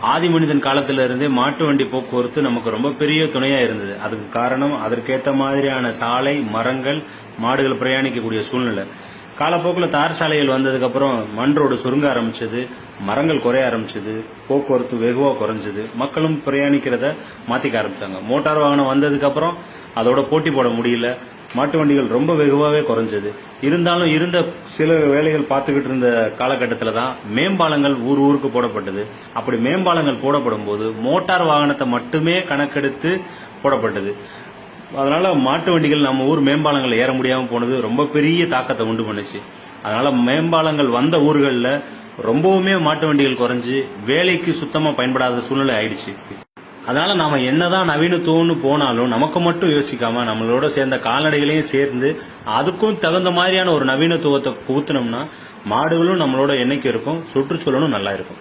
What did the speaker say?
ஆதி மனிதன் காலத்துல இருந்தே மாட்டு வண்டி போக்குவரத்து நமக்கு ரொம்ப பெரிய துணையா இருந்தது. அதுக்கு காரணம் அதற்கேத்த மாதிரியான சாலை மரங்கள் மாடுகள் பிரயாணிக்கக்கூடிய சூழ்நிலை. காலப்போக்கில் தார் சாலைகள் வந்ததுக்கு அப்புறம் மண் ரோடு சுருங்க ஆரம்பிச்சது மரங்கள் குறைய ஆரம்பிச்சது போக்குவரத்து வெகுவாக குறைஞ்சது. மக்களும் பிரயாணிக்கிறத மாத்திக்க ஆரம்பிச்சாங்க. மோட்டார் வாகனம் வந்ததுக்கு அப்புறம் அதோட போட்டி போட முடியல. மாட்டு வண்டிகள் ரொம்ப வெகுவாகவே குறைஞ்சது. இருந்தாலும் இருந்த சில வேலைகள் பார்த்துக்கிட்டு இருந்த காலகட்டத்தில் தான் மேம்பாலங்கள் ஊர் ஊருக்கு போடப்பட்டது. அப்படி மேம்பாலங்கள் போடப்படும் போது மோட்டார் வாகனத்தை மட்டுமே கணக்கெடுத்து போடப்பட்டது. அதனால மாட்டு வண்டிகள் நம்ம ஊர் மேம்பாலங்கள் ஏற முடியாமல் போனது ரொம்ப பெரிய தாக்கத்தை உண்டு பண்ணுச்சு. அதனால மேம்பாலங்கள் வந்த ஊர்களில் ரொம்பவுமே மாட்டு வண்டிகள் குறைஞ்சு வேலைக்கு சுத்தமாக பயன்படாத சூழ்நிலை ஆயிடுச்சு. அதனால நாம என்னதான் நவீனத்துவம்னு போனாலும் நமக்கு மட்டும் யோசிக்காம நம்மளோட சேர்ந்த கால்நடைகளையும் சேர்ந்து அதுக்கும் தகுந்த மாதிரியான ஒரு நவீனத்துவத்தை புகுத்தினோம்னா மாடுகளும் நம்மளோட என்னைக்கு இருக்கும் சுற்றுச்சூழலும் நல்லா இருக்கும்.